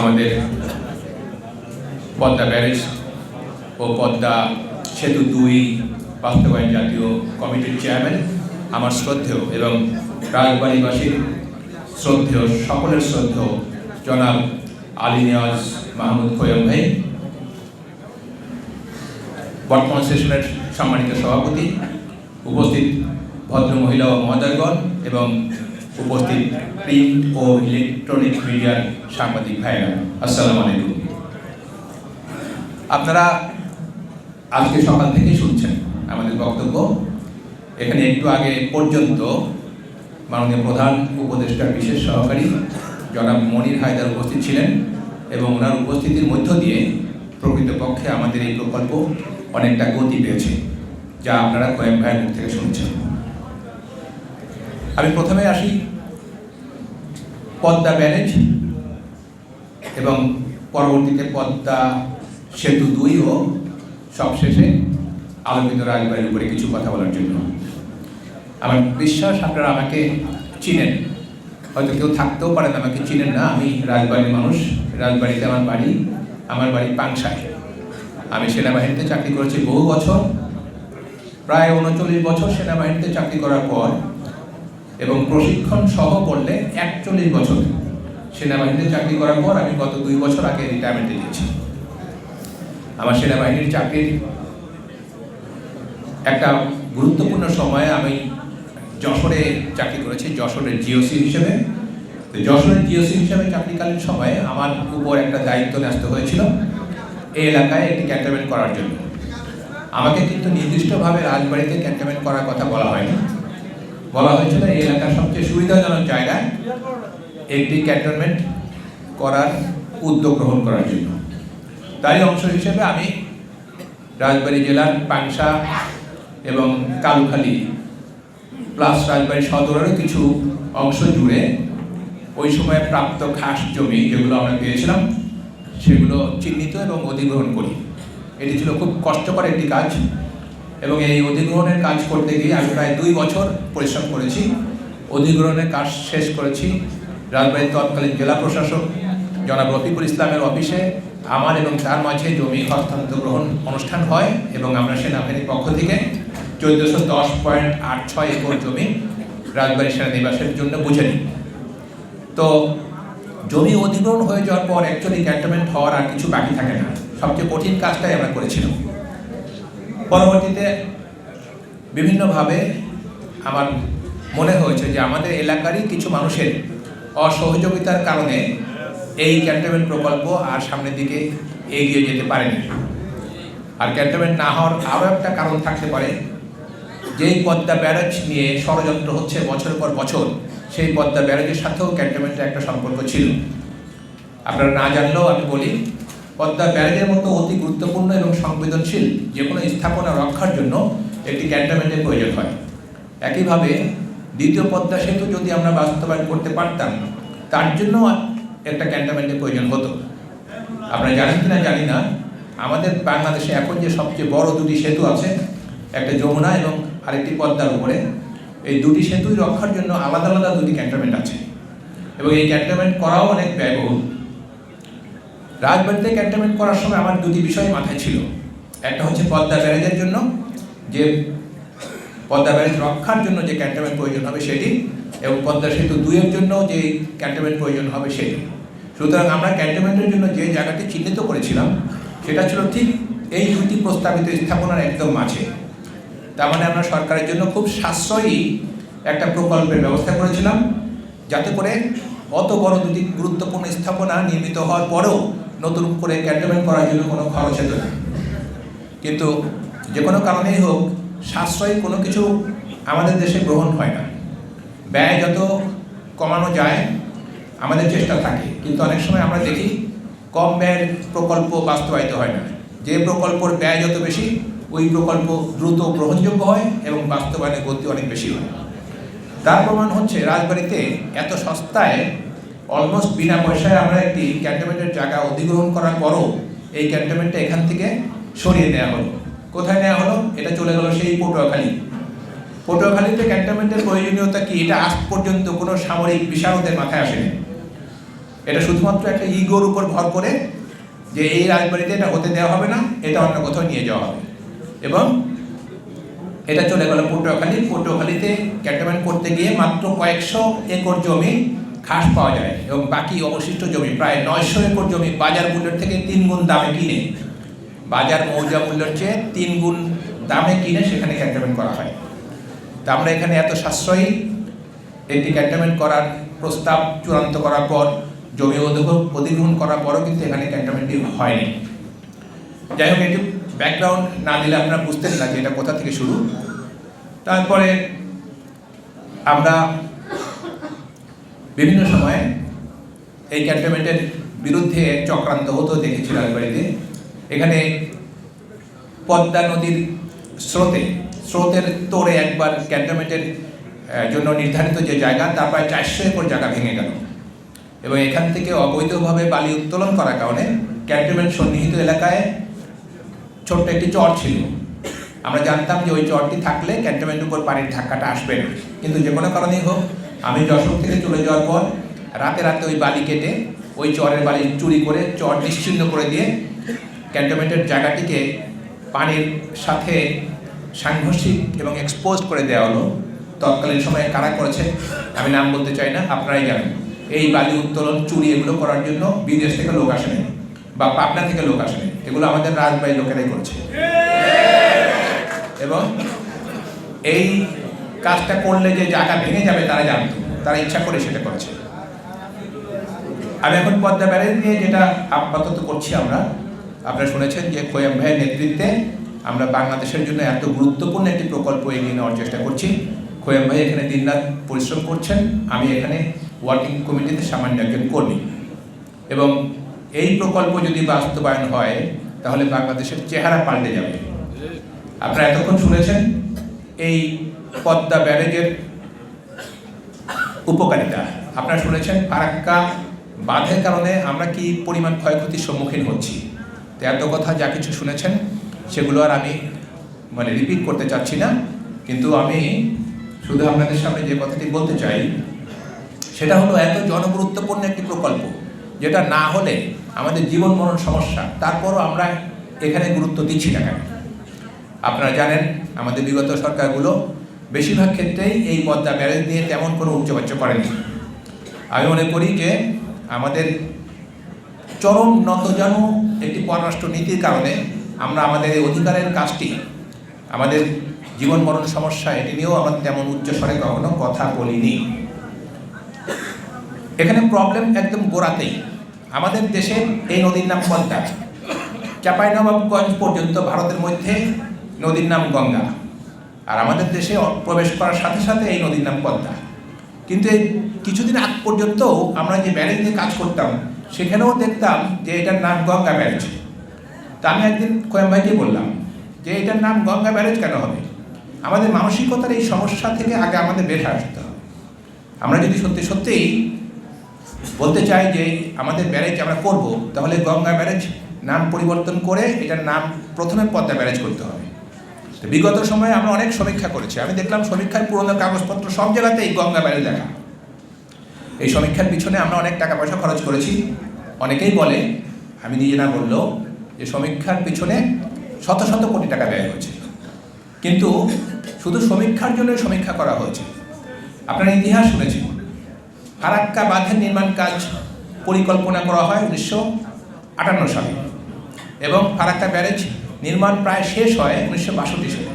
আমাদের পদ্মা ব্যারেজ ও পদ্মা সেতু দুই বাস্তবায়ন জাতীয় কমিটির চেয়ারম্যান আমার শ্রদ্ধেয় এবং রাজবাড়িবাসীর শ্রদ্ধেয়, সকলের শ্রদ্ধেয় জনাব আলী নিয়াজ মাহমুদ খোয়ম ভাই, বর্তমান সেশনের সম্মানিত সভাপতি, উপস্থিত ভদ্র মহিলা ও মহোদয়গণ এবং উপস্থিত প্রিন্ট ও ইলেকট্রনিক মিডিয়ার সাংবাদিক ভাইরা আসসালামু আলাইকুম। আপনারা আজকে সকাল থেকে শুনছেন আমাদের বক্তব্য। এখানে একটু আগে পর্যন্ত মাননীয় প্রধান উপদেষ্টার বিশেষ সহকারী জনাব মনির হায়দার উপস্থিত ছিলেন এবং ওনার উপস্থিতির মধ্য দিয়ে প্রকৃতপক্ষে আমাদের এই প্রকল্প অনেকটা গতি পেয়েছে, যা আপনারা কয়েম ভাইয়ের মুখ থেকে শুনছেন। আমি প্রথমে আসি পদ্মা ব্যারেজ এবং পরবর্তীতে পদ্মা সেতু দুই ও সবশেষে আলোকিত রাজবাড়ির উপরে কিছু কথা বলার জন্য। আমার বিশ্বাস আপনারা আমাকে চিনেন। হয়তো কেউ থাকতেও পারেন, আমাকে চিনেন না। আমি রাজবাড়ির মানুষ, রাজবাড়িতে আমার বাড়ি আমার বাড়ি পাংশায়। আমি সেনাবাহিনীতে চাকরি করেছি বহু বছর। প্রায় উনচল্লিশ বছর সেনাবাহিনীতে চাকরি করার পর এবং প্রশিক্ষণ সহ করলে একচল্লিশ বছর সেনাবাহিনীতে চাকরি করার পর আমি গত দুই বছর আগে রিটায়ারমেন্টে গিয়েছি। আমার সেনাবাহিনীর চাকরির একটা গুরুত্বপূর্ণ সময়ে আমি যশোরে চাকরি করেছি, যশোরের জিওসি হিসেবে। তো যশোরের জিওসি হিসেবে চাকরিকালীন সময়ে আমার উপর একটা দায়িত্ব ন্যস্ত হয়েছিল এই এলাকায় একটি ক্যান্টনমেন্ট করার জন্য। আমাকে কিন্তু নির্দিষ্টভাবে রাজবাড়িতে ক্যান্টনমেন্ট করার কথা বলা হয়নি। বলা হয়েছিল এই এলাকার সবচেয়ে সুবিধাজনক জায়গায় একটি ক্যান্টনমেন্ট করার উদ্যোগ গ্রহণ করার জন্য। তারই অংশ হিসেবে আমি রাজবাড়ী জেলার পাংশা এবং কালুখালী প্লাস রাজবাড়ী সদরেরও কিছু অংশ জুড়ে ওই সময় প্রাপ্ত খাস জমি যেগুলো আমরা পেয়েছিলাম, সেগুলো চিহ্নিত এবং অধিগ্রহণ করি। এটি ছিল খুব কষ্টকর একটি কাজ। এবং এই অধিগ্রহণের কাজ করতে গিয়ে আমি প্রায় দুই বছর পরিশ্রম করেছি। অধিগ্রহণের কাজ শেষ করেছি। রাজবাড়ির তৎকালীন জেলা প্রশাসক জনাব রফিকুল ইসলামের অফিসে। আমার এবং তার মাঝে জমি হস্তান্তর গ্রহণ অনুষ্ঠান হয় এবং আমরা সেনাবাহিনীর পক্ষ থেকে চোদ্দশো দশ পয়েন্ট আট ছয় একর জমি রাজবাড়ী সেনানিবাসের জন্য বুঝে নিই। তো জমি অধিগ্রহণ হয়ে যাওয়ার পর অ্যাকচুয়ালি ক্যান্টনমেন্ট হওয়ার আর কিছু বাকি থাকে না। সবচেয়ে কঠিন কাজটাই আমরা করেছিলাম। পরবর্তীতে বিভিন্নভাবে আমার মনে হয়েছে যে আমাদের এলাকারই কিছু মানুষের অসহযোগিতার কারণে এই ক্যান্টনমেন্ট প্রকল্প আর সামনের দিকে এগিয়ে যেতে পারেনি। আর ক্যান্টনমেন্ট না হওয়ার আরও একটা কারণ থাকতে পারে। যেই পদ্মা ব্যারেজ নিয়ে ষড়যন্ত্র হচ্ছে বছর পর বছর, সেই পদ্মা ব্যারেজের সাথেও ক্যান্টনমেন্টের একটা সম্পর্ক ছিল। আপনারা না জানলেও আমি বলি পদ্মা ব্যারেজের মতো অতি গুরুত্বপূর্ণ এবং সংবেদনশীল যে কোনো স্থাপনা রক্ষার জন্য একটি ক্যান্টনমেন্টের প্রয়োজন হয়। একইভাবে দ্বিতীয় পদ্মা সেতু যদি আমরা বাস্তবায়ন করতে পারতাম, তার জন্য একটা ক্যান্টনমেন্টের প্রয়োজন হতো। আপনারা জানেন কি না জানি না, আমাদের বাংলাদেশে এখন যে সবচেয়ে বড় দুটি সেতু আছে, একটা যমুনা এবং আরেকটি পদ্মার উপরে, এই দুটি সেতুই রক্ষার জন্য আলাদা আলাদা দুটি ক্যান্টনমেন্ট আছে। এবং এই ক্যান্টনমেন্ট করাও অনেক ব্যয়বহুল। রাজবাড়িতে ক্যান্টনমেন্ট করার সময় আমার দুটি বিষয় মাথায় ছিল। একটা হচ্ছে পদ্মা ব্যারেজের জন্য, যে পদ্মা ব্যারেজ রক্ষার জন্য যে ক্যান্টনমেন্ট প্রয়োজন হবে সেটি, এবং পদ্মা সেতু দুইয়ের জন্য যে ক্যান্টনমেন্ট প্রয়োজন হবে সেটি। সুতরাং আমরা ক্যান্টনমেন্টের জন্য যে জায়গাটি চিহ্নিত করেছিলাম, সেটা ছিল ঠিক এই দুটি প্রস্তাবিত স্থাপনার একদম মাঝে। তার মানে আমরা সরকারের জন্য খুব সাশ্রয়ী একটা প্রকল্পের ব্যবস্থা করেছিলাম, যাতে করে অত বড় দুটি গুরুত্বপূর্ণ স্থাপনা নির্মিত হওয়ার পরেও নতুন করে ক্যান্টনমেন্ট করার জন্য কোনো খরচ হতো না কিন্তু যে কোনো কারণেই হোক, সাশ্রয়ী কোনো কিছু আমাদের দেশে গ্রহণ হয় না। ব্যয় যত কমানো যায়, আমাদের চেষ্টা থাকে। কিন্তু অনেক সময় আমরা দেখি কম ব্যয়ের প্রকল্প বাস্তবায়িত হয় না। যে প্রকল্পর ব্যয় যত বেশি, ওই প্রকল্প দ্রুত গ্রহণযোগ্য হয় এবং বাস্তবায়নের গতি অনেক বেশি হয়। তার প্রমাণ হচ্ছে রাজবাড়িতে এত সস্তায় অলমোস্ট বিনা পয়সায় আমরা একটি ক্যান্টনমেন্টের জায়গা অধিগ্রহণ করার পরও এই ক্যান্টনমেন্টটা এখান থেকে সরিয়ে নেওয়া হলো। কোথায় নেওয়া হলো? এটা চলে গেল সেই পটুয়াখালী। পটুয়াখালীতে ক্যান্টনমেন্টের প্রয়োজনীয়তা কি? এটা আজ পর্যন্ত কোনো সামরিক বিশারদের মাথায় আসেনি। এটা শুধুমাত্র একটা ইগোর উপর ভর করে যে এই রাজবাড়িতে এটা হতে দেওয়া হবে না, এটা অন্য কোথাও নিয়ে যাওয়া হবে। এবং এটা চলে গেল পটুয়াখালী। পটুয়াখালীতে ক্যান্টনমেন্ট করতে গিয়ে মাত্র কয়েকশো একর জমি খাস পাওয়া যায় এবং বাকি অবশিষ্ট জমি, প্রায় নয়শো একর জমি বাজার মূল্যের থেকে তিন গুণ দামে কিনে, বাজার মৌজা মূল্যের চেয়ে তিন গুণ দামে কিনে সেখানে ক্যান্টনমেন্ট করা হয়। তা আমরা এখানে এত সাশ্রয়ী এটি ক্যান্টনমেন্ট করার প্রস্তাব চূড়ান্ত করার পর, জমি অধিগ্রহণ করার পরও কিন্তু এখানে ক্যান্টনমেন্টটি হয়নি। যাই হোক, একটু ব্যাকগ্রাউন্ড না দিলে আপনারা বুঝতেন না যে এটা কোথা থেকে শুরু। তারপরে আমরা বিভিন্ন সময়ে এই ক্যান্টনমেন্টের বিরুদ্ধে চক্রান্ত হতো দেখেছি রাজবাড়িতে এখানে পদ্মা নদীর স্রোতে, স্রোতের তোড়ে একবার ক্যান্টনমেন্টের জন্য নির্ধারিত যে জায়গা, তার প্রায় চারশো একর জায়গা ভেঙে গেল। এবং এখান থেকে অবৈধভাবে বালি উত্তোলন করার কারণে ক্যান্টনমেন্ট সন্নিহিত এলাকায় ছোট্ট একটি চর ছিল। আমরা জানতাম যে ওই চরটি থাকলে ক্যান্টনমেন্টের উপর পানির ধাক্কাটা আসবে না। কিন্তু যে কোনো কারণেই হোক আমি যশোর থেকে চলে যাওয়ার পর রাতে রাতে ওই বালি কেটে ওই চরের বালি চুরি করে চর নিশ্চিন্ন করে দিয়ে ক্যান্টনমেন্টের জায়গাটিকে পানির সাথে সাংঘর্ষিক এবং এক্সপোজ করে দেওয়া হলো। তৎকালীন সময়ে কারা করেছে আমি নাম বলতে চাই না, আপনারাই জানেন। এই বালি উত্তোলন, চুরি এগুলো করার জন্য বিদেশ থেকে লোক আসেনি বা পাবনা থেকে লোক আসেনি। এগুলো আমাদের রাজবাড়ির লোকেরাই করছে। এবং এই কাজটা করলে যে জায়গা ভেঙে যাবে, তারা জানতো। তারা ইচ্ছা করে সেটা করছে। আমি এখন পদ্মা ব্যারেজ নিয়ে যেটা আপাতত করছি আমরা, আপনারা শুনেছেন যে খোয়াম ভাইয়ের নেতৃত্বে আমরা বাংলাদেশের জন্য এত গুরুত্বপূর্ণ একটি প্রকল্প এগিয়ে নেওয়ার চেষ্টা করছি। খোয়াম ভাই এখানে দিনরাত পরিশ্রম করছেন, আমি এখানে ওয়ার্কিং কমিটিতে সামান্য একজন কর্মী। এবং এই প্রকল্প যদি বাস্তবায়ন হয়, তাহলে বাংলাদেশের চেহারা পাল্টে যাবে। আপনারা এতক্ষণ শুনেছেন, এই পদ্মা ব্যারেজের উপকারিতা। আপনারা শুনেছেন ফারাক্কা বাঁধের কারণে আমরা কি পরিমাণ ক্ষয়ক্ষতির সম্মুখীন হচ্ছি? তো এত কথা যা কিছু শুনেছেন, সেগুলো আর আমি মানে রিপিট করতে চাচ্ছি না। কিন্তু আমি শুধু আপনাদের সামনে যে কথাটি বলতে চাই, সেটা হলো এত জনগুরুত্বপূর্ণ একটি প্রকল্প, যেটা না হলে আমাদের জীবন মরণ সমস্যা, তারপরও আমরা এখানে গুরুত্ব দিচ্ছি না কেন? আপনারা জানেন, আমাদের বিগত সরকারগুলো বেশিরভাগ ক্ষেত্রেই এই পদ্মা ব্যারেজ নিয়ে তেমন কোনো উচ্চবাচ্য করেনি। আমি মনে করি যে আমাদের চরম নতজানু একটি পররাষ্ট্র নীতির কারণে আমরা আমাদের এই অধিকারের কাজটি, আমাদের জীবন মরণ সমস্যা, এটি নিয়েও আমরা তেমন উচ্চস্বরে কখনো কথা বলিনি। এখানে প্রবলেম একদম গোড়াতেই। আমাদের দেশে এই নদীর নাম পদ্মা। চাঁপাইনবাবগঞ্জ পর্যন্ত ভারতের মধ্যে নদীর নাম গঙ্গা। আর আমাদের দেশে প্রবেশ করার সাথে সাথে এই নদীর নাম পদ্মা। কিন্তু এই কিছুদিন আগ পর্যন্ত আমরা যে ব্যারেজ নিয়ে কাজ করতাম, সেখানেও দেখতাম যে এটার নাম গঙ্গা ব্যারেজ। তা আমি একদিন কোয়েম ভাইকে বললাম যে এটার নাম গঙ্গা ব্যারেজ কেন হবে? আমাদের মানসিকতার এই সমস্যা থেকে আগে আমাদের বের আসতে হবে। আমরা যদি সত্যি সত্যিই বলতে চাই যে আমাদের ব্যারেজ আমরা করব, তাহলে গঙ্গা ব্যারেজ নাম পরিবর্তন করে এটার নাম প্রথমে পদ্মা ব্যারেজ করতে হবে। বিগত সময়ে আমরা অনেক সমীক্ষা করেছি। আমি দেখলাম সমীক্ষার পুরনো কাগজপত্র সব জায়গাতে এই গঙ্গা ব্যারেজ লেখা। এই সমীক্ষার পিছনে আমরা অনেক টাকা পয়সা খরচ করেছি। অনেকেই বলে, আমি নিজে না বললেও, যে সমীক্ষার পিছনে শত শত কোটি টাকা ব্যয় হয়েছে কিন্তু শুধু সমীক্ষার জন্য সমীক্ষা করা হয়েছে। আপনারা ইতিহাস শুনেছেন, ফারাক্কা বাঁধের নির্মাণ কাজ পরিকল্পনা করা হয় উনিশশো আটান্ন সালে। এবং ফারাক্কা ব্যারেজ নির্মাণ প্রায় শেষ হয় উনিশশো বাষট্টি সালে।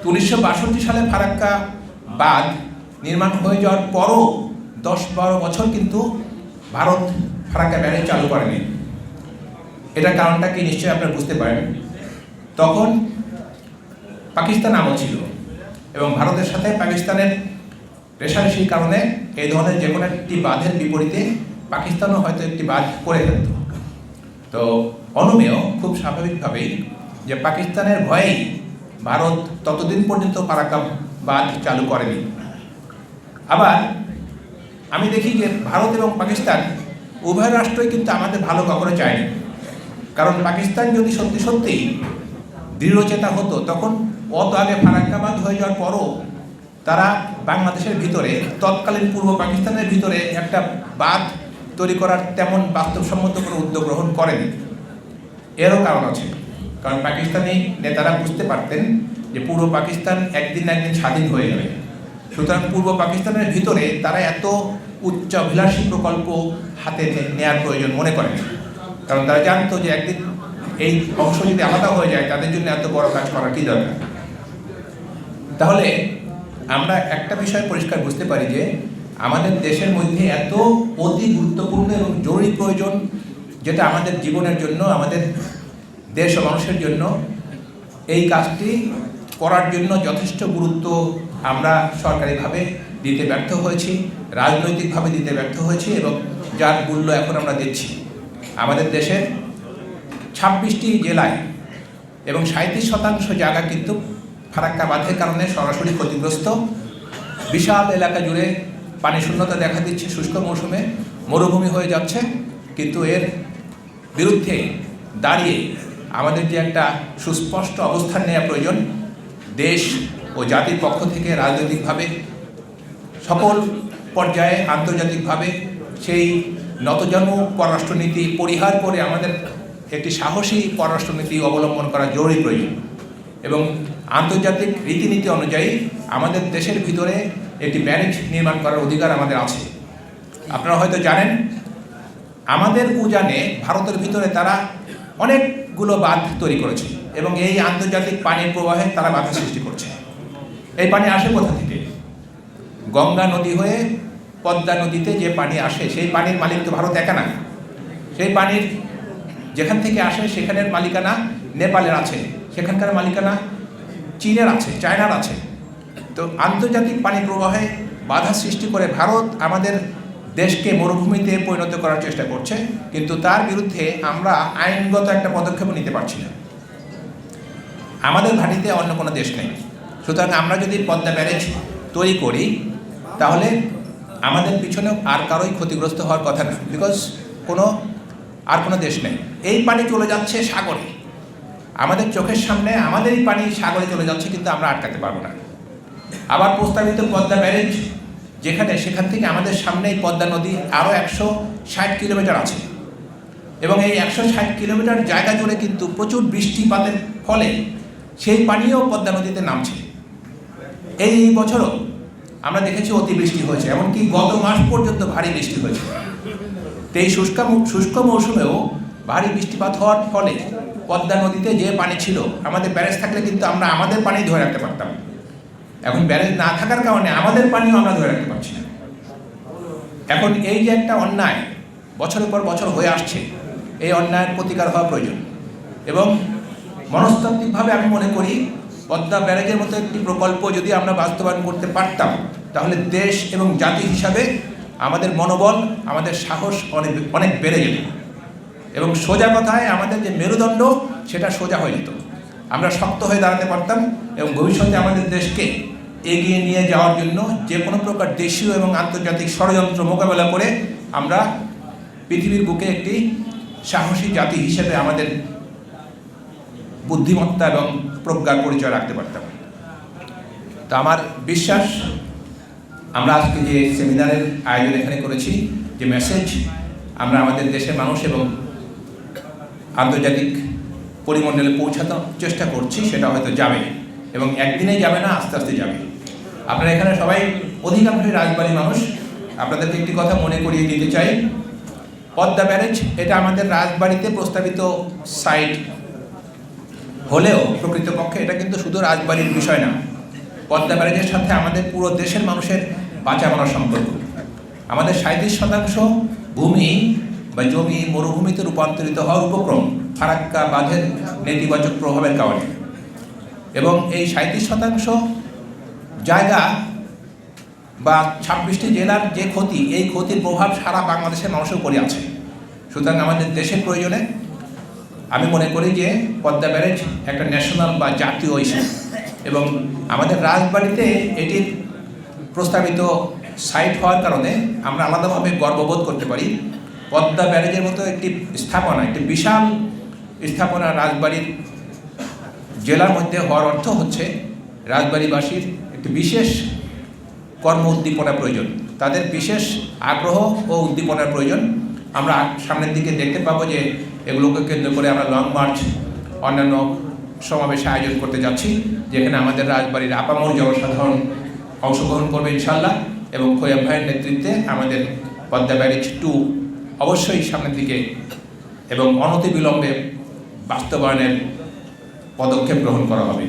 তো উনিশশো বাষট্টি সালে ফারাক্কা বাঁধ নির্মাণ হয়ে যাওয়ার পরও দশ বারো বছর কিন্তু ভারত ফারাক্কা ব্যারেজ চালু করেনি। এটার কারণটা কি নিশ্চয়ই আপনারা বুঝতে পারেন। তখন পাকিস্তান আমল ছিল এবং ভারতের সাথে পাকিস্তানের রেশারেশির কারণে এই ধরনের যে কোনো একটি বাঁধের বিপরীতে পাকিস্তানও হয়তো একটি বাঁধ করে ফেলত। তো অনুমেয় খুব স্বাভাবিকভাবেই যে পাকিস্তানের ভয়েই ভারত ততদিন পর্যন্ত ফারাক্কা বাঁধ চালু করেনি। আবার আমি দেখি যে ভারত এবং পাকিস্তান উভয় রাষ্ট্রই কিন্তু আমাদের ভালো কখনো চায়নি। কারণ পাকিস্তান যদি সত্যি সত্যি দৃঢ়চেতা হতো, তখন অত আগে ফারাক্কাবাদ হয়ে যাওয়ার পরও তারা বাংলাদেশের ভিতরে, তৎকালীন পূর্ব পাকিস্তানের ভিতরে একটা বাঁধ তৈরি করার তেমন বাস্তবসম্মত কোনো উদ্যোগ গ্রহণ করেনি। এরও কারণ আছে। কারণ পাকিস্তানি নেতারা বুঝতে পারতেন যে পূর্ব পাকিস্তান একদিন না একদিন স্বাধীন হয়ে যাবে। সুতরাং পূর্ব পাকিস্তানের ভিতরে তারা এত উচ্চাভিলাষী প্রকল্প হাতে নেওয়ার প্রয়োজন মনে করেন কারণ তারা জানতো যে একদিন এই অংশ যদি আলাদা হয়ে যায়, তাদের জন্য এত বড় কাজ করা কি দরকার? তাহলে আমরা একটা বিষয় পরিষ্কার বুঝতে পারি যে আমাদের দেশের মধ্যে এত অতি গুরুত্বপূর্ণ এবং জরুরি প্রয়োজন যেটা আমাদের জীবনের জন্য, আমাদের দেশ ও মানুষের জন্য এই কাজটি করার জন্য যথেষ্ট গুরুত্ব আমরা সরকারিভাবে দিতে ব্যর্থ হয়েছি, রাজনৈতিকভাবে দিতে ব্যর্থ হয়েছি এবং যার মূল্য এখন আমরা দিচ্ছি। আমাদের দেশের ছাব্বিশটি জেলায় এবং সাঁত্রিশ শতাংশ জায়গা কিন্তু ফারাক্কা বাঁধের কারণে সরাসরি ক্ষতিগ্রস্ত। বিশাল এলাকা জুড়ে পানি শূন্যতা দেখা দিচ্ছে, শুষ্ক মৌসুমে মরুভূমি হয়ে যাচ্ছে, কিন্তু এর বিরুদ্ধে দাঁড়িয়ে আমাদের যে একটা সুস্পষ্ট অবস্থান নেওয়া প্রয়োজন, দেশ ও জাতির পক্ষ থেকে রাজনৈতিকভাবে, সকল পর্যায়ে আন্তর্জাতিকভাবে সেই নতজানু পররাষ্ট্রনীতি পরিহার করে আমাদের একটি সাহসী পররাষ্ট্রনীতি অবলম্বন করা জরুরি প্রয়োজন। এবং আন্তর্জাতিক রীতিনীতি অনুযায়ী আমাদের দেশের ভিতরে একটি ব্যারেজ নির্মাণ করার অধিকার আমাদের আছে। আপনারা হয়তো জানেন আমাদের উজানে ভারতের ভিতরে তারা অনেকগুলো বাঁধ তৈরি করেছে এবং এই আন্তর্জাতিক পানির প্রবাহে তারা বাধা সৃষ্টি করছে। এই পানি আসে কোথা থেকে? গঙ্গা নদী হয়ে পদ্মা নদীতে যে পানি আসে, সেই পানির মালিক তো ভারত একা না। সেই পানির যেখান থেকে আসে সেখানের মালিকানা নেপালের আছে, সেখানকার মালিকানা চীনের আছে, চায়নার আছে। তো আন্তর্জাতিক পানি প্রবাহে বাধা সৃষ্টি করে ভারত আমাদের দেশকে মরুভূমিতে পরিণত করার চেষ্টা করছে, কিন্তু তার বিরুদ্ধে আমরা আইনগত একটা পদক্ষেপ নিতে পারছি না। আমাদের ঘাটিতে অন্য কোনো দেশ নেই। সুতরাং আমরা যদি পদ্মা ব্যারেজ তৈরি করি, তাহলে আমাদের পিছনে আর কারোই ক্ষতিগ্রস্ত হওয়ার কথা না বিকজ কোনো, আর কোনো দেশ নেই। এই পানি চলে যাচ্ছে সাগরে। আমাদের চোখের সামনে আমাদেরই পানি সাগরে চলে যাচ্ছে, কিন্তু আমরা আটকাতে পারব না। আবার প্রস্তাবিত পদ্মা ব্যারেজ যেখানে সেখান থেকে আমাদের সামনেই পদ্মা নদী আরও একশো ষাট কিলোমিটার আছে। এবং এই একশো ষাট কিলোমিটার জায়গা জুড়ে কিন্তু প্রচুর বৃষ্টিপাতের ফলে সেই পানিও পদ্মা নদীতে নামছে। এই বছরও আমরা দেখেছি অতিবৃষ্টি হয়েছে, এমনকি গত মাস পর্যন্ত ভারী বৃষ্টি হয়েছে। তো এই শুষ্ক শুষ্ক মৌসুমেও ভারী বৃষ্টিপাত হওয়ার ফলে পদ্মা নদীতে যে পানি ছিল, আমাদের ব্যারেজ থাকলে কিন্তু আমরা আমাদের পানি ধরে রাখতে পারতাম। এখন ব্যারেজ না থাকার কারণে আমাদের পানিও আমরা ধরে রাখতে পারছি না। এখন এই যে একটা অন্যায় বছরের পর বছর হয়ে আসছে, এই অন্যায়ের প্রতিকার হওয়া প্রয়োজন। এবং মনস্তাত্ত্বিকভাবে আমি মনে করি, পদ্মা ব্যারেজের মতো একটি প্রকল্প যদি আমরা বাস্তবায়ন করতে পারতাম, তাহলে দেশ এবং জাতি হিসাবে আমাদের মনোবল, আমাদের সাহস অনেক অনেক বেড়ে যেত। এবং সোজা কথায় আমাদের যে মেরুদণ্ড, সেটা সোজা হয়ে যেত। আমরা শক্ত হয়ে দাঁড়াতে পারতাম এবং ভবিষ্যতে আমাদের দেশকে এগিয়ে নিয়ে যাওয়ার জন্য যে কোনো প্রকার দেশীয় এবং আন্তর্জাতিক ষড়যন্ত্র মোকাবেলা করে আমরা পৃথিবীর বুকে একটি সাহসী জাতি হিসেবে আমাদের বুদ্ধিমত্তা এবং প্রজ্ঞার পরিচয় রাখতে পারতাম। তো আমার বিশ্বাস, আমরা আজকে যে সেমিনারের আয়োজন এখানে করেছি, যে মেসেজ, আমরা আমাদের দেশের মানুষ এবং আন্তর্জাতিক পরিমণ্ডলে পৌঁছাতে চেষ্টা করছি, সেটা হয়তো যাবে এবং একদিনেই যাবে না, আস্তে আস্তে যাবে। আপনারা এখানে সবাই অধিকাংশই রাজবাড়ী মানুষ। আপনাদেরকে একটি কথা মনে করিয়ে দিতে চাই। পদ্মা ব্যারেজ এটা আমাদের রাজবাড়িতে প্রস্তাবিত সাইট হলেও প্রকৃতপক্ষে এটা কিন্তু শুধু রাজবাড়ির বিষয় না। পদ্মা ব্যারেজের সাথে আমাদের পুরো দেশের মানুষের বাঁচা মরার সম্পর্ক। আমাদের সাঁত্রিশ শতাংশ ভূমি বা জমি মরুভূমিতে রূপান্তরিত হওয়ার উপক্রম ফারাক্কা বাঁধের নেতিবাচক প্রভাবের কারণে। এবং এই সাঁত্রিশ শতাংশ জায়গা বা ছাব্বিশটি জেলার যে ক্ষতি, এই ক্ষতির প্রভাব সারা বাংলাদেশের মানুষের উপরে আছে। সুতরাং আমাদের দেশের প্রয়োজনে আমি মনে করি যে পদ্মা ব্যারেজ একটা ন্যাশনাল বা জাতীয় ইস্যু এবং আমাদের রাজবাড়িতে এটির প্রস্তাবিত সাইট হওয়ার কারণে আমরা আলাদাভাবে গর্ববোধ করতে পারি। পদ্মা ব্যারেজের মতো একটি স্থাপনা, একটি বিশাল স্থাপনা রাজবাড়ির জেলার মধ্যে হওয়ার অর্থ হচ্ছে রাজবাড়িবাসীর একটি বিশেষ কর্ম উদ্দীপনা প্রয়োজন। তাদের বিশেষ আগ্রহ ও উদ্দীপনার প্রয়োজন। আমরা সামনের দিকে দেখতে পাবো যে এগুলোকে কেন্দ্র করে আমরা লং মার্চ অন্যান্য সমাবেশে আয়োজন করতে যাচ্ছি, যেখানে আমাদের রাজবাড়ির আপামর জনসাধারণ অংশগ্রহণ করবে ইনশাল্লাহ এবং খোয়াব ভাইয়ের নেতৃত্বে আমাদের পদ্মা ব্যারেজ টু অবশ্যই সামনের দিকে এবং অনতিবিলম্বে বাস্তবায়নের পদক্ষেপ গ্রহণ করা হবে।